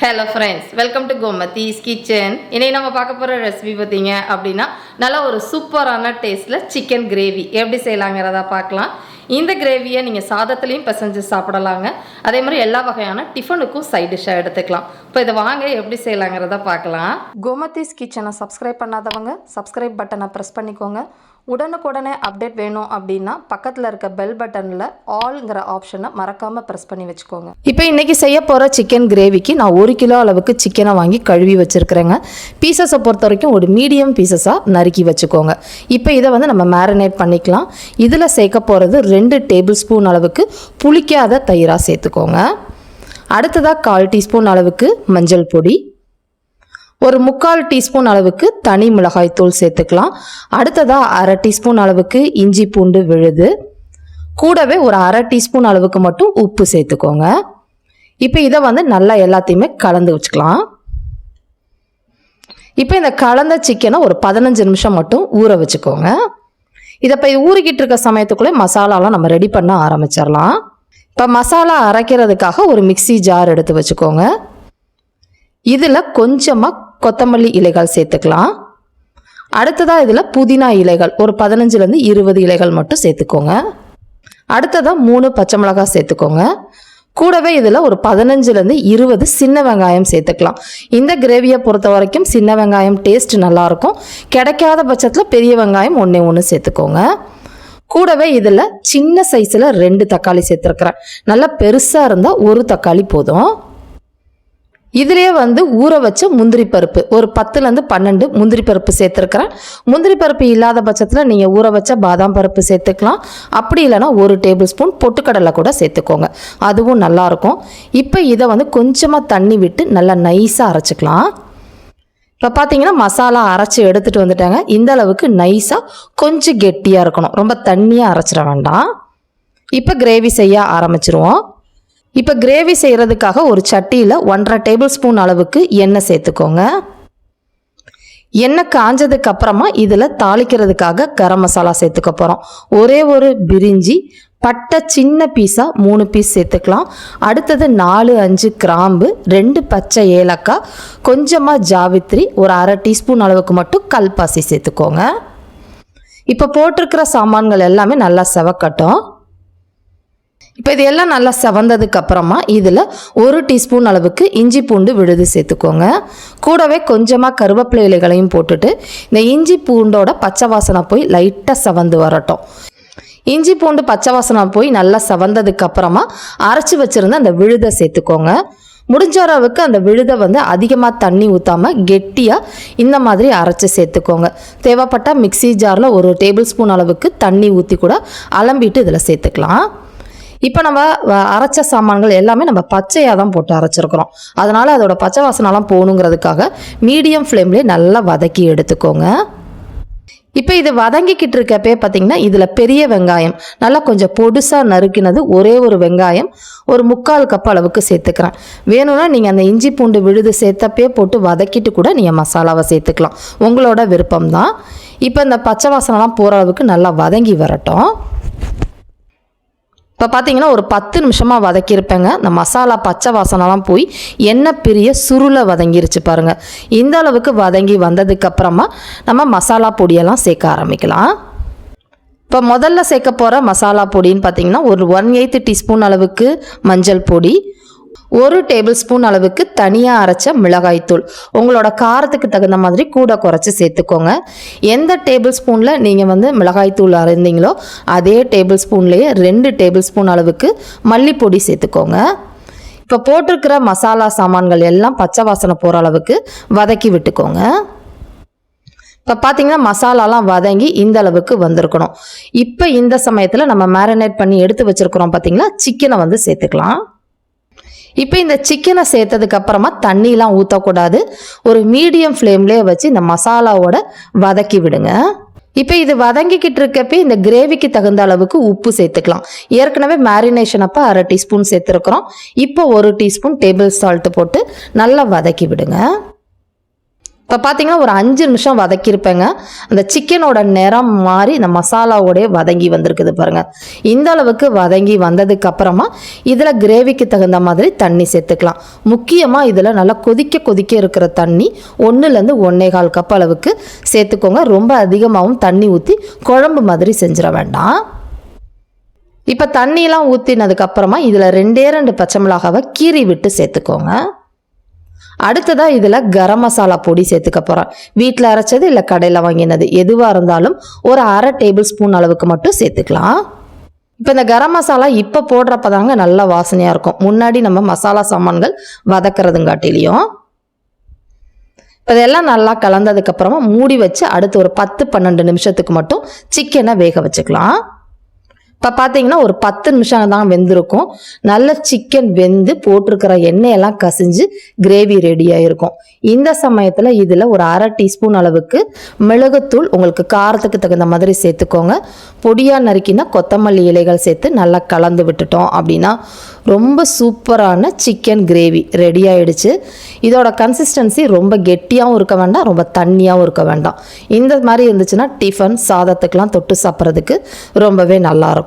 Hello friends welcome to Gomathi's kitchen இன்னைக்கு நம்ம பார்க்க போகிற ரெசிபி பார்த்தீங்க அப்படின்னா நல்ல ஒரு சூப்பரான டேஸ்ட்டில் சிக்கன் கிரேவி எப்படி செய்யலாங்கிறத பார்க்கலாம். இந்த கிரேவியை நீங்கள் சாதத்துலேயும் பிசைஞ்சு சாப்பிடலாங்க. அதே மாதிரி எல்லா வகையான டிஃபனுக்கும் சைட் டிஷ்ஷாக எடுத்துக்கலாம். இப்போ இதை வாங்க எப்படி செய்யலாங்கிறத பார்க்கலாம். கோமதிஸ் கிச்சனை சப்ஸ்கிரைப் பண்ணாதவங்க சப்ஸ்கிரைப் பட்டனை ப்ரெஸ் பண்ணிக்கோங்க. உடனுக்குடனே அப்டேட் வேணும் அப்படின்னா பக்கத்தில் இருக்க பெல் பட்டனில் ஆல்ங்கிற ஆப்ஷனை மறக்காமல் ப்ரெஸ் பண்ணி வச்சுக்கோங்க. இப்போ இன்றைக்கி செய்ய போகிற சிக்கன் கிரேவிக்கு நான் ஒரு கிலோ அளவுக்கு சிக்கனை வாங்கி கழுவி வச்சுருக்கிறேங்க. பீசஸை பொறுத்த வரைக்கும் ஒரு மீடியம் பீசஸாக நறுக்கி வச்சுக்கோங்க. இப்போ இதை வந்து நம்ம மேரினேட் பண்ணிக்கலாம். இதில் சேர்க்க போகிறது ரெண்டு டேபிள் ஸ்பூன் அளவுக்கு புளிக்காத தயிராக சேர்த்துக்கோங்க. அடுத்ததாக கால் டீஸ்பூன் அளவுக்கு மஞ்சள் பொடி ஒரு முக்கால் டீஸ்பூன் அளவுக்கு தனி மிளகாய் தூள் சேர்த்துக்கலாம். அடுத்ததாக அரை டீஸ்பூன் அளவுக்கு இஞ்சி பூண்டு விழுது. கூடவே ஒரு அரை டீஸ்பூன் அளவுக்கு மட்டும் உப்பு சேர்த்துக்கோங்க. இப்போ இதை வந்து நல்லா எல்லாத்தையுமே கலந்து வச்சுக்கலாம். இப்போ இந்த கலந்த சிக்கனை ஒரு பதினஞ்சு நிமிஷம் மட்டும் ஊற வச்சுக்கோங்க. இதை இப்போ ஊறிக்கிட்டு இருக்க சமயத்துக்குள்ளே மசாலாலாம் நம்ம ரெடி பண்ண ஆரம்பிச்சிடலாம். இப்போ மசாலா அரைக்கிறதுக்காக ஒரு மிக்ஸி ஜார் எடுத்து வச்சுக்கோங்க. இதில் கொஞ்சமாக கொத்தமல்லி இலைகள் சேர்த்துக்கலாம். அடுத்ததாக இதில் புதினா இலைகள் ஒரு பதினஞ்சுலேருந்து இருபது இலைகள் மட்டும் சேர்த்துக்கோங்க. அடுத்ததாக மூணு பச்சை மிளகாய் சேர்த்துக்கோங்க. கூடவே இதில் ஒரு பதினஞ்சுலேருந்து இருபது சின்ன வெங்காயம் சேர்த்துக்கலாம். இந்த கிரேவியை பொறுத்த வரைக்கும் சின்ன வெங்காயம் டேஸ்ட் நல்லாயிருக்கும் கிடைக்காத பட்சத்தில் பெரிய வெங்காயம் ஒன்றே ஒன்று சேர்த்துக்கோங்க. கூடவே இதில் சின்ன சைஸில் ரெண்டு தக்காளி சேர்த்துருக்குறேன். நல்லா பெருசாக இருந்தால் ஒரு தக்காளி போதும். இதுலேயே வந்து ஊற வச்ச முந்திரி பருப்பு. ஒரு பத்துலேருந்து பன்னெண்டு முந்திரி பருப்பு சேர்த்துருக்குறேன். முந்திரி பருப்பு இல்லாத பட்சத்தில் நீங்கள் ஊற வச்ச பாதாம் பருப்பு சேர்த்துக்கலாம். அப்படி இல்லைன்னா ஒரு டேபிள் ஸ்பூன் பொட்டுக்கடலை கூட சேர்த்துக்கோங்க. அதுவும் நல்லாயிருக்கும். இப்போ இதை வந்து கொஞ்சமாக தண்ணி விட்டு நல்லா நைஸாக அரைச்சிக்கலாம். இப்போ பார்த்தீங்கன்னா மசாலா அரைச்சி எடுத்துகிட்டு வந்துட்டாங்க. இந்த அளவுக்கு நைஸாக கொஞ்சம் கெட்டியாக இருக்கணும். ரொம்ப தண்ணியாக அரைச்சிட வேண்டாம். இப்போ கிரேவி செய்ய ஆரம்பிச்சிருவோம். இப்போ கிரேவி செய்கிறதுக்காக ஒரு சட்டியில் ஒன்றரை டேபிள் ஸ்பூன் அளவுக்கு எண்ணெய் சேர்த்துக்கோங்க. எண்ணெய் காஞ்சதுக்கு அப்புறமா இதில் தாளிக்கிறதுக்காக கரம் மசாலா சேர்த்துக்க போகிறோம் ஒரே ஒரு பிரிஞ்சி பட்டை சின்ன பீஸாக மூணு பீஸ் சேர்த்துக்கலாம். அடுத்தது நாலு அஞ்சு கிராம்பு ரெண்டு பச்சை ஏலக்காய் கொஞ்சமாக ஜாவித்ரி ஒரு அரை டீஸ்பூன் அளவுக்கு மட்டும் கல்பாசி சேர்த்துக்கோங்க. இப்போ போட்டிருக்கிற சாமான்கள் எல்லாமே நல்லா செவக்கட்டும். இப்போ இது எல்லாம் நல்லா செவந்ததுக்கு அப்புறமா இதில் ஒரு டீஸ்பூன் அளவுக்கு இஞ்சி பூண்டு விழுது சேர்த்துக்கோங்க. கூடவே கொஞ்சமாக கருவேப்பிலை இலைகளையும் போட்டுட்டு இந்த இஞ்சி பூண்டோட பச்சை வாசனை போய் லைட்டாக செவந்து வரட்டும். இஞ்சி பூண்டு பச்சை வாசனை போய் நல்லா செவந்ததுக்கு அப்புறமா அரைச்சி வச்சுருந்த அந்த விழுதை சேர்த்துக்கோங்க. முடிஞ்ச அளவுக்கு அந்த விழுதை வந்து அதிகமாக தண்ணி ஊற்றாமல் கெட்டியாக இந்த மாதிரி அரைச்சி சேர்த்துக்கோங்க. தேவைப்பட்ட மிக்ஸி ஜாரில் ஒரு டேபிள் ஸ்பூன் அளவுக்கு தண்ணி ஊற்றி கூட அலம்பிட்டு இதில் சேர்த்துக்கலாம். இப்போ நம்ம வ- அரைச்ச சாமான்கள் எல்லாமே நம்ம பச்சையாக தான் போட்டு அரைச்சிருக்கிறோம். அதனால் அதோட பச்சை வாசனெல்லாம் போகணுங்கிறதுக்காக மீடியம் ஃப்ளேம்லேயே நல்லா வதக்கி எடுத்துக்கோங்க. இப்போ இது வதங்கிக்கிட்டு இருக்கப்பே பார்த்தீங்கன்னா இதில் பெரிய வெங்காயம் நல்லா கொஞ்சம் பொடுசாக நறுக்கினது ஒரே ஒரு வெங்காயம் ஒரு முக்கால் கப் அளவுக்கு சேர்த்துக்கிறேன். வேணும்னா நீங்கள் அந்த இஞ்சி பூண்டு விழுது சேர்த்தப்பே போட்டு வதக்கிட்டு கூட நீங்கள் மசாலாவை சேர்த்துக்கலாம். உங்களோட விருப்பம் தான் இப்போ இந்த பச்சை வாசனைலாம் போகிற அளவுக்கு நல்லா வதங்கி வரட்டும். இப்போ பார்த்தீங்கன்னா ஒரு பத்து நிமிஷமாக வதக்கியிருப்பேங்க. இந்த மசாலா பச்சை வாசனைலாம் போய் எண்ணெய் பிரிய சுருளை வதங்கிருச்சு பாருங்க. இந்த அளவுக்கு வதங்கி வந்ததுக்கப்புறமா நம்ம மசாலா பொடியெல்லாம் சேர்க்க ஆரம்பிக்கலாம். இப்போ முதல்ல சேர்க்க போகிற மசாலா பொடின்னு பார்த்தீங்கன்னா ஒரு ஒன் எயித்து டீஸ்பூன் அளவுக்கு மஞ்சள் பொடி ஒரு டேபிள் ஸ்பூன் அளவுக்கு தனியாக அரைச்ச மிளகாய்த்தூள். உங்களோட காரத்துக்கு தகுந்த மாதிரி கூட குறைச்சி சேர்த்துக்கோங்க. எந்த டேபிள் ஸ்பூனில் நீங்கள் வந்து மிளகாய்த்தூள் அரைந்தீங்களோ அதே டேபிள் ஸ்பூன்லேயே ரெண்டு டேபிள் ஸ்பூன் அளவுக்கு மல்லிப்பொடி சேர்த்துக்கோங்க. இப்போ போட்டிருக்கிற மசாலா சாமான்கள் எல்லாம் பச்சை வாசனை போகிற அளவுக்கு வதக்கி விட்டுக்கோங்க. இப்போ பார்த்தீங்கன்னா மசாலாலாம் வதங்கி இந்த அளவுக்கு வந்திருக்கணும். இப்போ இந்த சமயத்தில் நம்ம மேரினேட் பண்ணி எடுத்து வச்சிருக்கிறோம் பார்த்தீங்களா சிக்கனை வந்து சேர்த்துக்கலாம். இப்போ இந்த சிக்கனை சேர்த்ததுக்கு அப்புறமா தண்ணிலாம் ஊற்றக்கூடாது ஒரு மீடியம் ஃப்ளேம்லேயே வச்சு இந்த மசாலாவோட வதக்கி விடுங்க. இப்போ இது வதங்கிக்கிட்டு இருக்கப்பே இந்த கிரேவிக்கு தகுந்த அளவுக்கு உப்பு சேர்த்துக்கலாம். ஏற்கனவே மேரினேஷன் அப்போ அரை டீஸ்பூன் சேர்த்துருக்குறோம். இப்போ ஒரு டீஸ்பூன் டேபிள் சால்ட்டு போட்டு நல்லா வதக்கி விடுங்க. இப்போ பார்த்தீங்கன்னா ஒரு அஞ்சு நிமிஷம் வதக்கியிருப்பேங்க. அந்த சிக்கனோட நிறம் மாறி இந்த மசாலாவோடய வதங்கி வந்திருக்குது பாருங்க. இந்த அளவுக்கு வதங்கி வந்ததுக்கு அப்புறமா இதில் கிரேவிக்கு தகுந்த மாதிரி தண்ணி சேர்த்துக்கலாம். முக்கியமாக இதில் நல்லா கொதிக்க கொதிக்க இருக்கிற தண்ணி ஒன்றுலேருந்து ஒன்றே கால் கப் அளவுக்கு சேர்த்துக்கோங்க. ரொம்ப அதிகமாகவும் தண்ணி ஊற்றி குழம்பு மாதிரி செஞ்சிட வேண்டாம். இப்போ தண்ணியெலாம் ஊற்றினதுக்கப்புறமா இதில் ரெண்டே ரெண்டு பச்சை மிளகாவை கீறி விட்டு சேர்த்துக்கோங்க. அடுத்ததாக இதில் கரம் மசாலா பொடி சேர்த்துக்க போகிறோம் வீட்டில் அரைச்சது இல்லை கடையில் வாங்கினது. எதுவாக இருந்தாலும் ஒரு அரை டேபிள் ஸ்பூன் அளவுக்கு மட்டும் சேர்த்துக்கலாம். இப்போ இந்த கரம் மசாலா இப்போ போடுறப்ப தாங்க நல்லா வாசனையாக இருக்கும். முன்னாடி நம்ம மசாலா சாமான்கள் வதக்கிறதுங்காட்டிலையும் இப்போ இதெல்லாம் நல்லா கலந்ததுக்கப்புறமா மூடி வச்சு அடுத்து ஒரு பத்து பன்னெண்டு நிமிஷத்துக்கு மட்டும் சிக்கனை வேக வச்சுக்கலாம். இப்போ பார்த்தீங்கன்னா ஒரு பத்து நிமிஷம் தான் வெந்திருக்கும். நல்ல சிக்கன் வெந்து போட்டிருக்கிற எண்ணெயெல்லாம் கசிஞ்சு கிரேவி ரெடியாக இருக்கும் இந்த சமயத்தில் இதில் ஒரு அரை டீஸ்பூன் அளவுக்கு மிளகுத்தூள் உங்களுக்கு காரத்துக்கு தகுந்த மாதிரி சேர்த்துக்கோங்க. பொடியாக நறுக்கினா கொத்தமல்லி இலைகள் சேர்த்து நல்லா கலந்து விட்டுட்டோம் அப்படின்னா ரொம்ப சூப்பரான சிக்கன் கிரேவி ரெடி ஆயிடுச்சு. இதோட கன்சிஸ்டன்சி ரொம்ப கெட்டியாகவும் இருக்க வேண்டாம் ரொம்ப தண்ணியாகவும் இருக்க வேண்டாம். இந்த மாதிரி இருந்துச்சுன்னா டிஃபன் சாதத்துக்கெலாம் தொட்டு சாப்பிட்றதுக்கு ரொம்பவே நல்லாயிருக்கும்